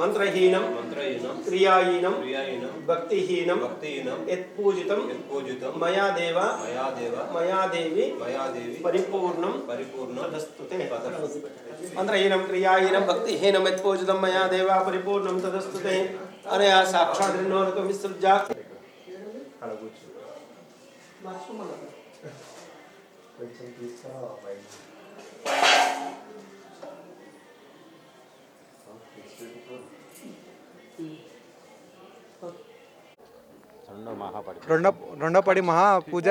మంత్రహీనం మంత్రహీనం క్రియాహీనం క్రియాహీనం భక్తిహీనం భక్తిహీనం యత్పూజితం యత్పూజితం మయా దేవ మయా దేవ మయా దేవి మయా దేవి పరిపూర్ణం పరిపూర్ణ తదస్తుతే మంత్రహీనం క్రియాహీనం భక్తిహీనం యత్పూజితం మయా దేవ పరిపూర్ణం తదస్తుతే అనయా సాక్షాత్ నోరకం విసృజ్య అలా కూర్చో కొంచెం తీసుకురా రెండో రెండో పడి మహా పూజ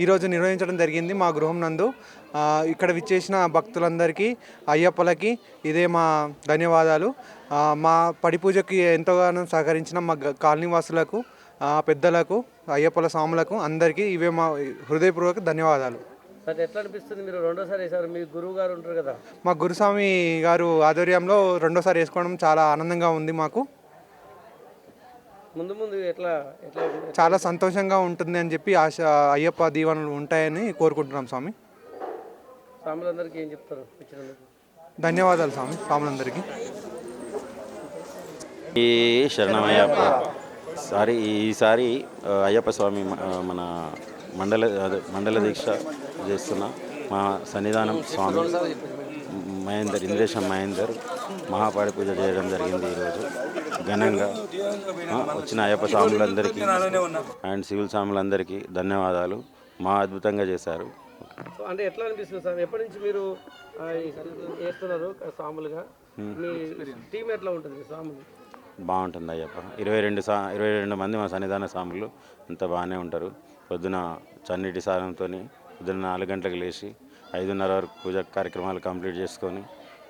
ఈరోజు నిర్వహించడం జరిగింది మా గృహం నందు. ఇక్కడ విచ్చేసిన భక్తులందరికీ అయ్యప్పలకి ఇదే మా ధన్యవాదాలు. మా పడి పూజకి ఎంతగానో సహకరించిన మా గ- కాలనీ వాసులకు ఆ, పెద్దలకు అయ్యప్పల స్వాములకు అందరికీ ఇవే మా హృదయపూర్వక ధన్యవాదాలు. ఎట్లా అనిపిస్తుంది మీరు రెండోసారి వేసారు మీ గురువు గారు ఉంటారు కదా. మా గురుస్వామి గారు ఆధ్వర్యంలో రెండోసారి వేసుకోవడం చాలా ఆనందంగా ఉంది మాకు. ముందు ముందు ఎట్లా ఎట్లా చాలా సంతోషంగా ఉంటుంది అని చెప్పి ఆశ అయ్యప్ప దీవెనలు ఉంటాయని కోరుకుంటున్నాం స్వామి. స్వాములందరికీ ఏం చెప్తారు వచ్చినందుకు? ధన్యవాదాలు స్వామి స్వాములందరికీ. ఈ శరణమయ్యప్ప సారి ఈసారి అయ్యప్ప స్వామి మన మండల అదే మండల దీక్ష చేస్తున్న మా సన్నిధానం స్వామి. మహేందర్ ఇంద్రేశం మహేందర్ మహాపాడి పూజ చేయడం జరిగింది ఈరోజు. ఘనంగా వచ్చిన అయ్యప్ప స్వాములందరికీ అండ్ సివిల్ స్వాములందరికీ ధన్యవాదాలు. మా అద్భుతంగా చేశారు. అంటే ఎట్లా అనిపిస్తుంది సార్? ఎప్పటి నుంచి మీరు వేస్తున్నారు స్వాములుగా? మీ టీం ఎట్లా ఉంటుంది స్వాములు? బాగుంటుంది అయ్యప్ప. ఇరవై రెండు సా ఇరవై రెండు మంది మా సన్నిధాన స్వాములు. అంత బాగానే ఉంటారు. పొద్దున చన్నీటి సాధంతో పొద్దున నాలుగు గంటలకు లేచి ఐదున్నర వరకు పూజ కార్యక్రమాలు కంప్లీట్ చేసుకొని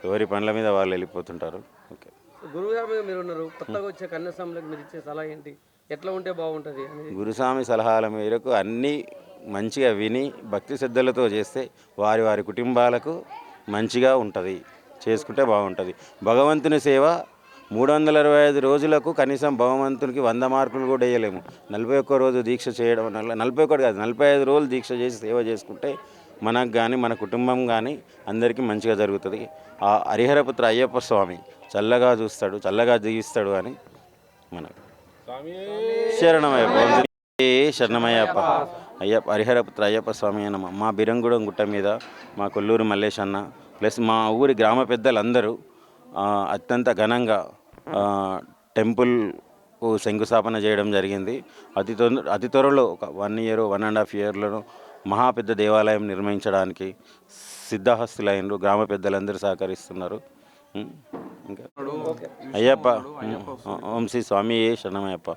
ఎవరి పనుల మీద వాళ్ళు వెళ్ళిపోతుంటారు. ఓకే. గురువు గారు మీద మీరు ఉన్నారు కొత్తగా వచ్చే కన్యాస్వాములకు మీరు ఇచ్చే సలహా ఏంటి? ఎట్లా ఉంటే బాగుంటుంది గురుస్వామి సలహాల మేరకు అన్నీ మంచిగా విని భక్తి శ్రద్ధలతో చేస్తే వారి వారి కుటుంబాలకు మంచిగా ఉంటుంది. చేసుకుంటే బాగుంటుంది. భగవంతుని సేవ మూడు వందల అరవై ఐదు రోజులకు కనీసం భగవంతునికి వంద మార్కులు కూడా వేయలేము. నలభై ఒక్క రోజు దీక్ష చేయడం వల్ల నలభై ఒకటి కాదు నలభై ఐదు రోజులు దీక్ష చేసి సేవ చేసుకుంటే మనకు కానీ మన కుటుంబం కానీ అందరికీ మంచిగా జరుగుతుంది. ఆ హరిహరపుత్ర అయ్యప్ప స్వామి చల్లగా చూస్తాడు చల్లగా జీవిస్తాడు అని మనకు. శరణమయ్యప్ప శరణమయ్యప్ప. అయ్యప్ప హరిహరపుత్ర అయ్యప్ప స్వామి అన్న మా బిరంగుడం గుట్ట మీద మా కొల్లూరు మల్లేష్ అన్న ప్లస్ మా ఊరి గ్రామ పెద్దలందరూ అత్యంత ఘనంగా టెంపుల్ శంకుస్థాపన చేయడం జరిగింది. అతి తొందర అతి త్వరలో ఒక one year one and half ఇయర్లో మహా పెద్ద దేవాలయం నిర్మించడానికి సిద్ధహస్తులైనరు గ్రామ పెద్దలందరూ సహకరిస్తున్నారు. ఇంకా. అయ్యప్ప ఓం శ్రీ స్వామి శరణమయ్యప్ప.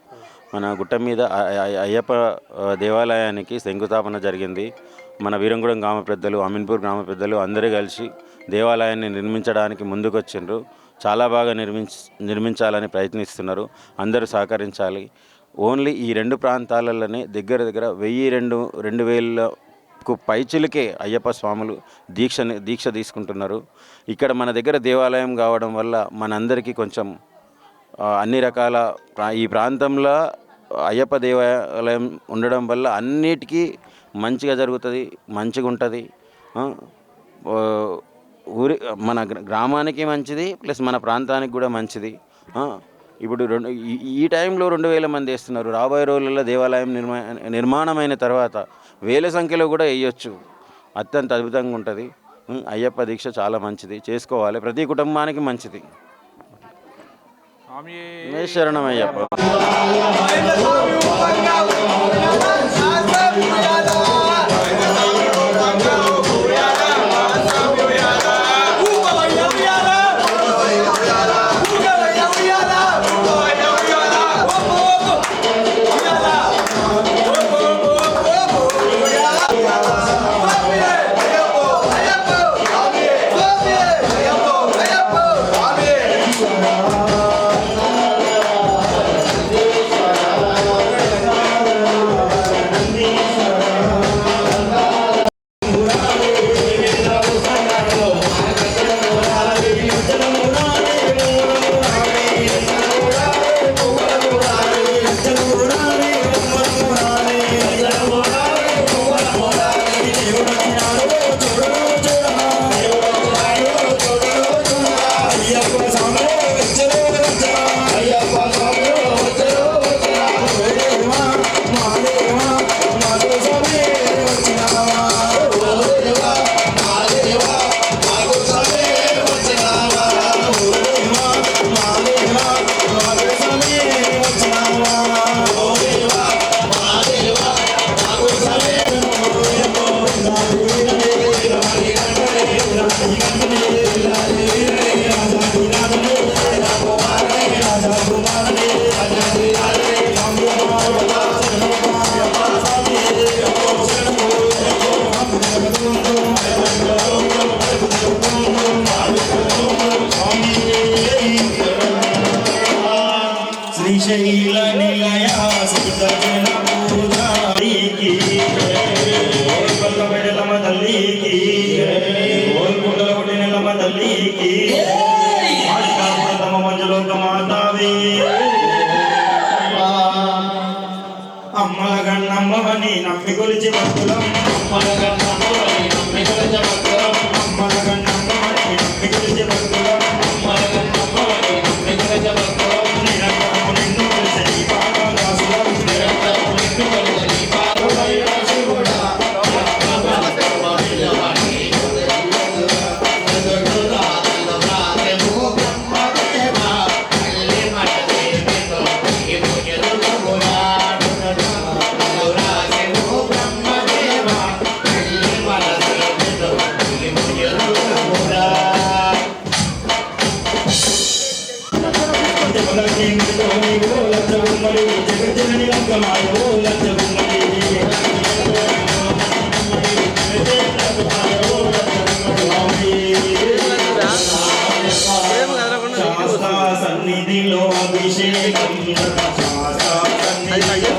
మన గుట్ట మీద అయ్యప్ప దేవాలయానికి శంకుస్థాపన జరిగింది. మన వీరంగూడెం గ్రామ పెద్దలు అమీన్పూర్ గ్రామ పెద్దలు అందరూ కలిసి దేవాలయాన్ని నిర్మించడానికి ముందుకొచ్చిండ్రు. చాలా బాగా నిర్మించ నిర్మించాలని ప్రయత్నిస్తున్నారు. అందరూ సహకరించాలి. ఓన్లీ ఈ రెండు ప్రాంతాలలోనే దగ్గర దగ్గర వెయ్యి రెండు రెండు వేలకు పైచిలకే అయ్యప్ప స్వాములు దీక్ష దీక్ష తీసుకుంటున్నారు. ఇక్కడ మన దగ్గర దేవాలయం కావడం వల్ల మనందరికీ కొంచెం అన్ని రకాల ఈ ప్రాంతంలో అయ్యప్ప దేవాలయం ఉండడం వల్ల అన్నిటికీ మంచిగా జరుగుతుంది మంచిగా ఉంటుంది ఊరి మన గ్రామానికి మంచిది ప్లస్ మన ప్రాంతానికి కూడా మంచిది ఇప్పుడు రెండు ఈ- టైంలో రెండు వేల మంది వేస్తున్నారు. రాబోయే రోజుల్లో దేవాలయం నిర్మా నిర్మాణమైన తర్వాత వేల సంఖ్యలో కూడా వేయొచ్చు. అత్యంత అద్భుతంగా ఉంటుంది. అయ్యప్ప దీక్ష చాలా మంచిది. చేసుకోవాలి. ప్రతి కుటుంబానికి మంచిది. శరణం అయ్యప్ప. శ్రీశైల నిలయాసుతరికి పల్లమెడలమ తల్లికి కోరుకుంటల పుట్టినెలమ తల్లికి తమ మంజలోక మాతావే అమ్మల గన్నమ్మని నమ్మి గురించి భక్తులం అమ్మల గన్న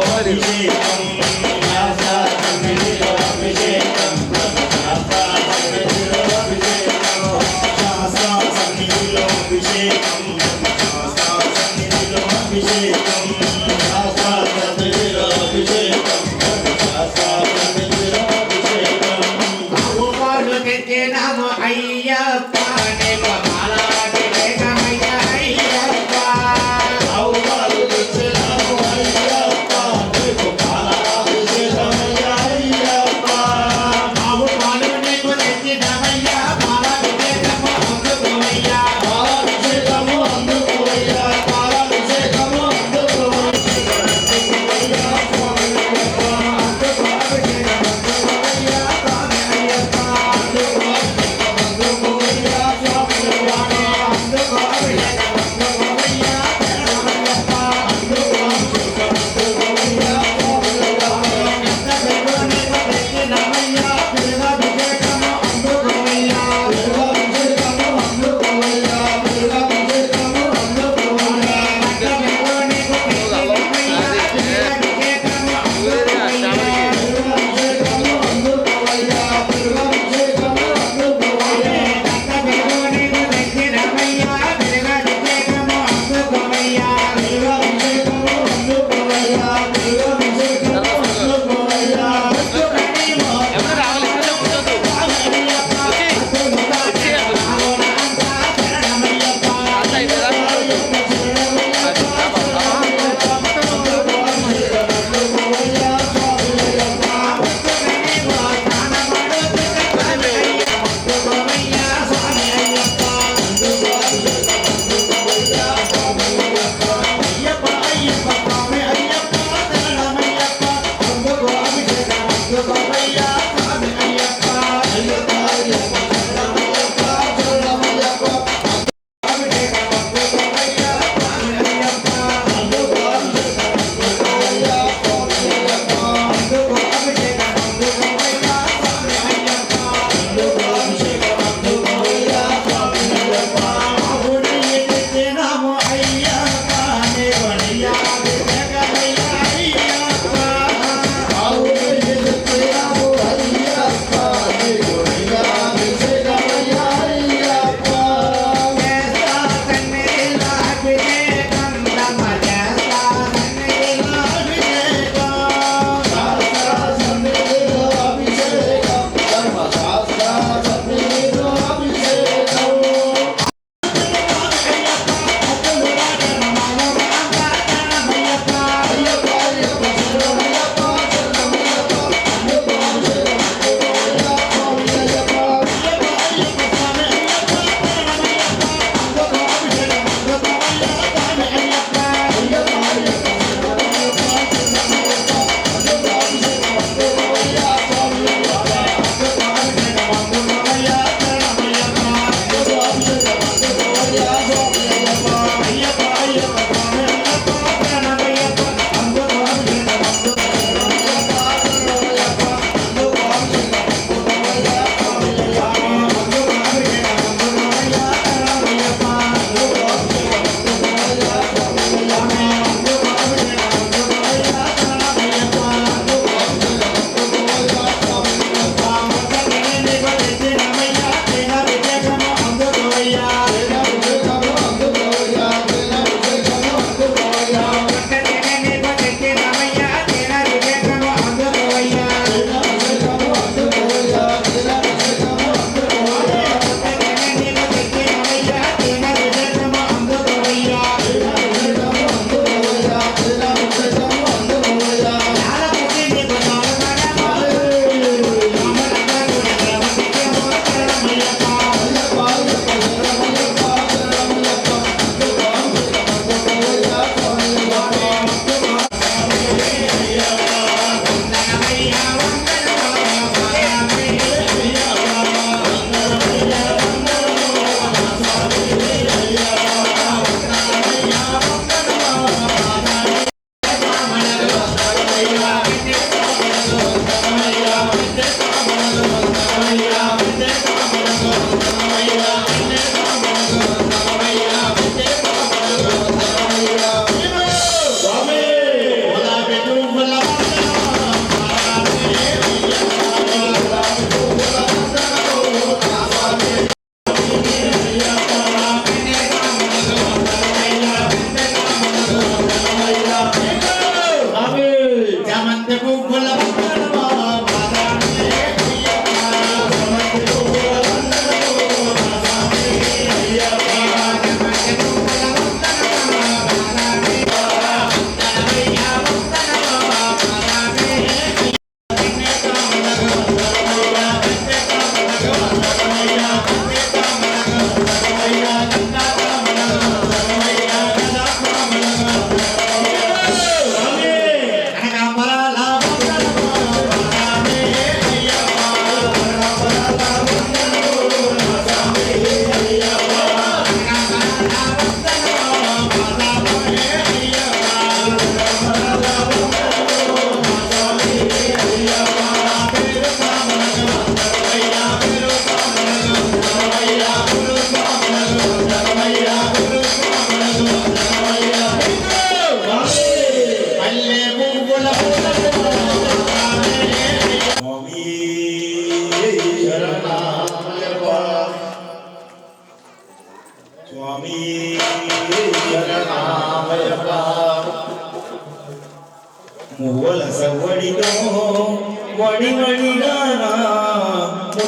Lord.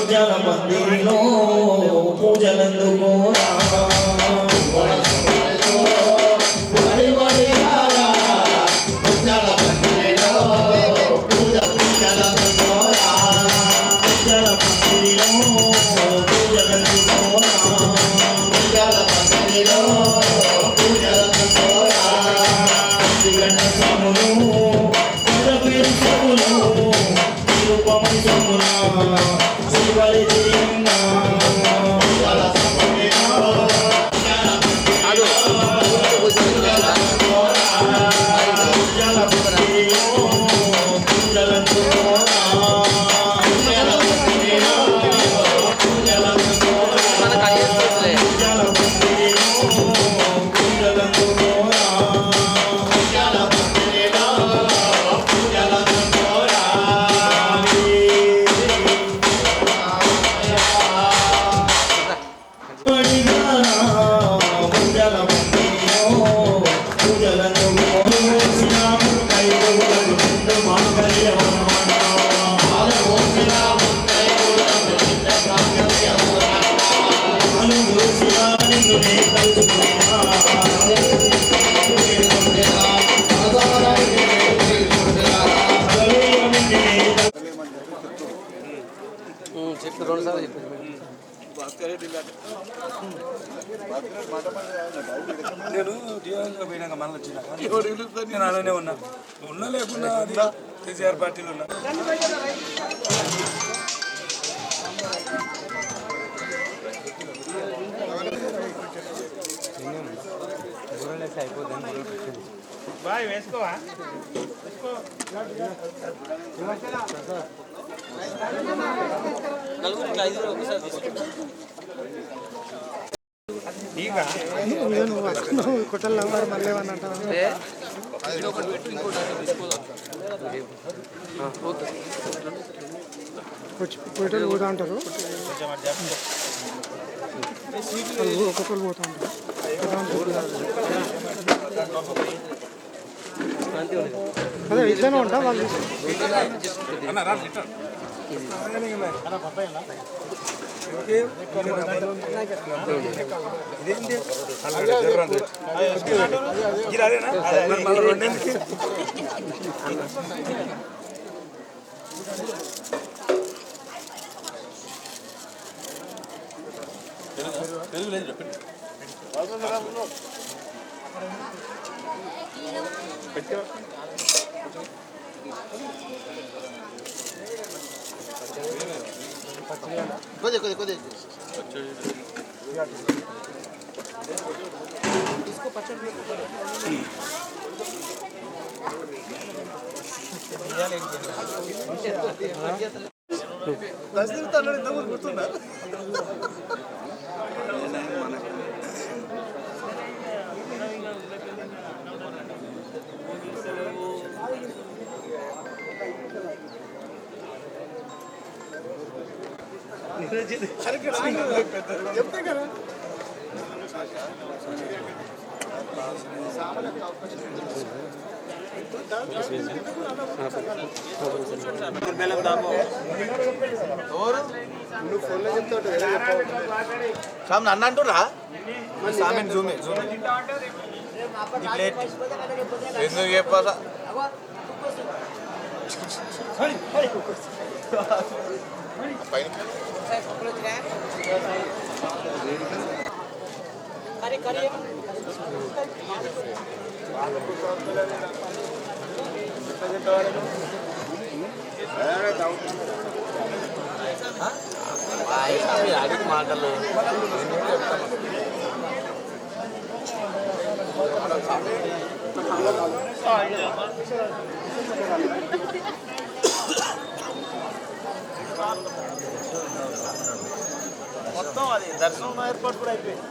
పూజల మందిరిలో పూజలందుకో la నేను టీఆర్ఎస్లో పోయినాక వచ్చిన. నేను అలానే ఉన్నా. ఉన్నా లేకున్నా అది కేసీఆర్ పార్టీలో ఉన్నా. వేస్తే అయిపోతుంది బాయ్ వేసుకోవా వేసుకో నలుగురు మళ్ళీ కూడా అంటారు ఒక్కొక్కరు అదే ఇట్లానే ఉంటా వాళ్ళు తెలుగు లేదు చెప్పండి కొద్ది కొద్ది కొద్ది इसको पचड़ लो दस दिन तो गुर्तना నువ్వు సామ్ నన్ను అంటురా సామెన్ జూమే జూమే. ఎందుకు చెప్పాలా? మాటలు మొత్తం అది దర్శనం ఏర్పాటు కూడా అయిపోయింది.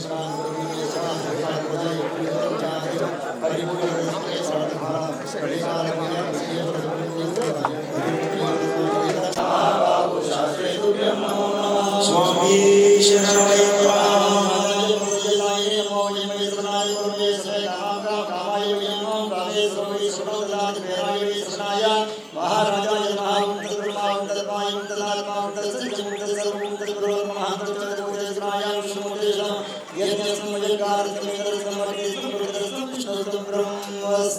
స్వామి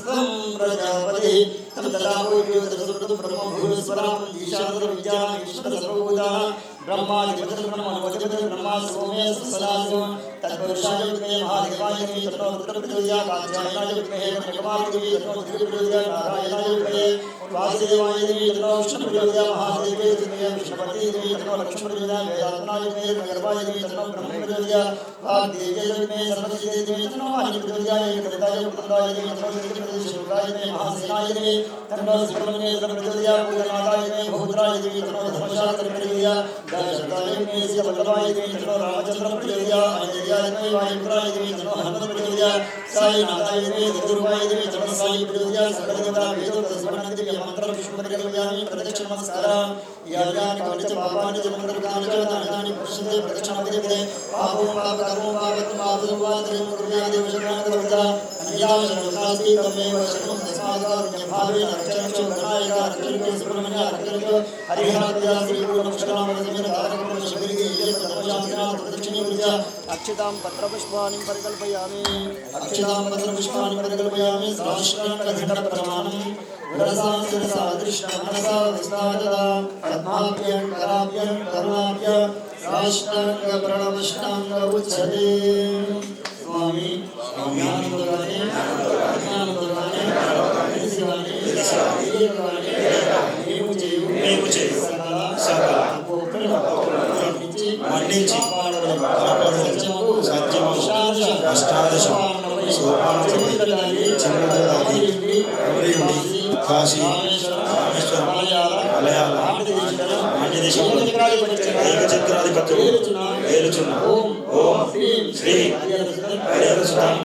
सकलं प्रजापतिः। तं ददावोद्योतसुकृतं ब्रह्मभूस्वरां ईशान्तरविद्यामीश्वरसर्वभूताः ब्रह्मादिपतिर्ब्रह्मवचपतिर् ब्रह्मा सोमे सदाशिवं तद्पुरुषाय विद्महे महादेवाय विद्महे तन्नो रुद्रप्रचोदयात् कात्यायनाय विद्महे भगवान् देवी तन्नो रुद्रप्रचोदयात् नारायणाय विद्महे తన్నో విష్ణు ప్రచోదయాత్ మహాదేవే ధీమహి విష్ణుపతి ధీమహి తన్నో లక్ష్మణ ప్రచోదయాత్ వేదాత్మనాయ ధీమహి గర్భాయ ధీమహి తన్నో బ్రహ్మ ప్రచోదయాత్ వాగ్దేవ్యై ధీమహి సరస్వతీ ధీమహి తన్నో వాణి ప్రచోదయాత్ కవితాయ పుత్రాయ ధీమహి తన్నో శ్రీ ప్రచోదయాత్ ధీమహి మహాసేనాయ ధీమహి తన్నో సుబ్రహ్మణ్య ప్రచోదయాత్ పూజనాథాయ ధీమహి బహుద్రాయ ధీమహి తన్నో ధర్మశాస్త్ర ప్రచోదయాత్ దశరథాయ ధీమహి వల్లభాయ ధీమహి తన్నో రామచంద్ర ప్రచోదయాత్ అజయాయ ధీమహి సాయి ధీమహి తన్నో హనుమత్ ప్రచోదయాత్ సాయినాథాయ ధీమహి దుర్వాయ ధీమహి తన్నో సాయి ప్రచోదయాత్ సకలదేవతా వేదోక్త స్మరణ మంత్ర పుష్ప ప్రదక్షిణ నమస్కారం యాగాని కవచ పాపాని జమంత్ర కాని చ దానాని ప్రదక్షిణ మధ్యతే పాపం పాప కర్మో పాపత్మ పాపం వాదయం కుర్యాది వశనాన కవచ అన్యాయ శరణాస్తి తమేవ శరణం తస్మాదారుణ్య భావేన రక్షణక్షో గణాయక రక్షణక్షో సుబ్రహ్మణ్య రక్షణక్షో హరిహరాద్యా శ్రీ పూర్ణక్షరామ సమేత తారకపుర శబరికి ఏవ ధర్మశాస్త్రా ప్రదక్షిణీ విద్య అక్షితాం పత్రపుష్పాణి పరికల్పయామి అక్షితాం పత్రపుష్పాణి మన్నించి మన్నించి కాపాడవలెను. కాపాడవలెను. సత్యము సత్యము అష్టాదశ కాశీ మలయాళ ఏలుచున్న ఓం